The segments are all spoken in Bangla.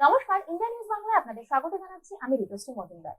নমস্কার, ইন্ডিয়া নিউজ বাংলায় আপনাদের স্বাগত জানাচ্ছি। আমি ঋতুশ্রী মজুমদার।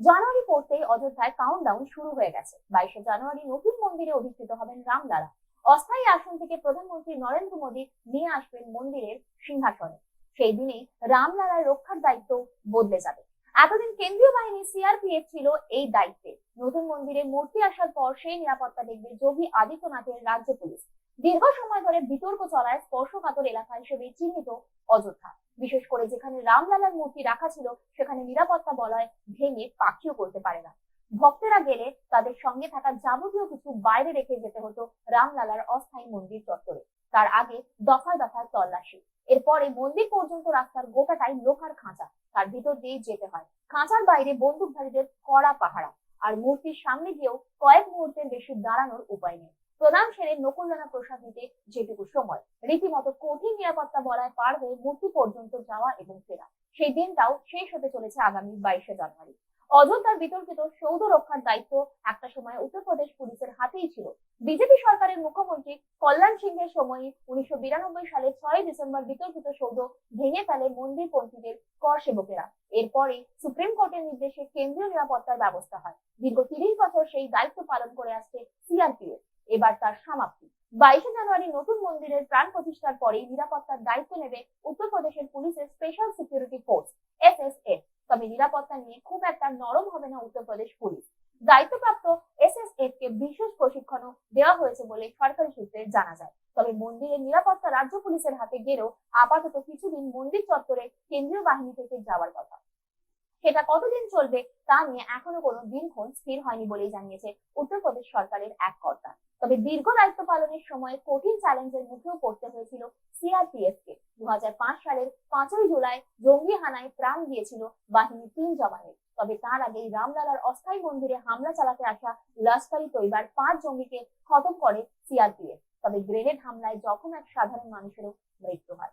জানুয়ারি পড়তেই অযোধ্যায় কাউন্টডাউন শুরু হয়ে গেছে। বাইশে জানুয়ারি নতুন মন্দিরে অধিষ্ঠিত হবেন রামলালা অস্থায়ী আসন থেকে প্রধানমন্ত্রী নরেন্দ্র মোদী নিয়ে আসবেন মন্দিরের সিংহাসনে। সেই দিনে রামলালার রক্ষার দায়িত্ব বদলে যাবে। এতদিন কেন্দ্রীয় বাহিনী সিআরপিএফ ছিল এই দায়িত্বে। নতুন মন্দিরে মূর্তি আসার পর সেই নিরাপত্তা দেখবে যোগী আদিত্যনাথের রাজ্য পুলিশ। দীর্ঘ সময় ধরে বিতর্ক চলায় স্পর্শকাতর এলাকা হিসেবে চিহ্নিত অযোধ্যা। বিশেষ করে যেখানে রামলালার মূর্তি রাখা ছিল, সেখানে নিরাপত্তা বলয় ভেঙে পাখিও করতে পারে না। ভক্তেরা গেলে তাদের সঙ্গে থাকা যাবতীয় কিছু বাইরে রেখে যেতে হতো রামলালার অস্থায়ী মন্দির চত্বরে। তার আগে দফায় দফায় তল্লাশি। এরপরে মন্দির পর্যন্ত রাস্তার গোটাটাই লোহার খাঁচা। তার ভিতর দিয়ে যেতে হয়। খাঁচার বাইরে বন্দুকধারীদের কড়া পাহারা। আর মূর্তির সামনে গিয়েও কয়েক মুহূর্তের বেশি দাঁড়ানোর উপায় নেই। প্রধান সেরে নকুলদানা প্রসাদ নিতে যেটুকু সময়। রীতিমতো কঠিন নিরাপত্তা বলায় পার হয়ে মূর্তি পর্যন্ত যাওয়া এবং ফেরা। সেই দিনটাও শেষ হতে চলেছে আগামী বাইশে জানুয়ারি। অযোধ্যার বিতর্কিত সৌধ রক্ষার দায়িত্ব একটা সময় উত্তরপ্রদেশ পুলিশের হাতেই ছিল। বিজেপি সরকারের মুখ্যমন্ত্রী কল্যাণ সিংহের সময় উনিশশো সালে ছয় ডিসেম্বর বিতর্কিত সৌধ ভেঙে ফেলে মন্দিরপন্থীদের কর সেবকেরা। এরপরে সুপ্রিম কোর্টের নির্দেশে কেন্দ্রীয় নিরাপত্তার ব্যবস্থা হয়। দীর্ঘ তিরিশ বছর সেই দায়িত্ব পালন করে আসছে সিআরপিএফ। এবার তার সমাপ্তি। বাইশে জানুয়ারি নতুন মন্দিরের প্রাণ প্রতিষ্ঠার পরেই নিরাপত্তার দায়িত্ব নেবে উত্তরপ্রদেশের পুলিশের স্পেশাল সিকিউরিটি ফোর্স এসএসএফ তবে নিরাপত্তা নিয়ে খুব একটা নরম হবে না উত্তরপ্রদেশ পুলিশ। দায়িত্বপ্রাপ্ত এসএসএফ কে বিশেষ প্রশিক্ষণও দেওয়া হয়েছে বলে সরকারি সূত্রে জানা যায়। তবে মন্দিরের নিরাপত্তা রাজ্য পুলিশের হাতে গেলেও আপাতত কিছুদিন মন্দির চত্বরে কেন্দ্রীয় বাহিনী থেকে যাওয়ার কথা। সেটা কতদিন চলবে তা নিয়ে এখনও কোনো দিনক্ষণ স্থির হয়নি বলেই জানিয়েছে উত্তরপ্রদেশ সরকারের এক কর্তা। তবে দীর্ঘ দায়িত্ব পালনের সময় কঠিন চ্যালেঞ্জের মুখেও পড়তে হয়েছিল সিআরপিএফ কে দু সালের পাঁচই জুলাই জঙ্গি হানায় প্রাণ দিয়েছিল বাহিনীর তিন জওয়ানের। তবে তার আগেই রামলালার অস্থায়ী মন্দিরে হামলা চালাতে আসা লস্করি তৈবার পাঁচ জঙ্গিকে খতম করে সিআরপিএফ। তবে গ্রেনেড হামলায় জখম এক সাধারণ মানুষেরও মৃত্যু হয়।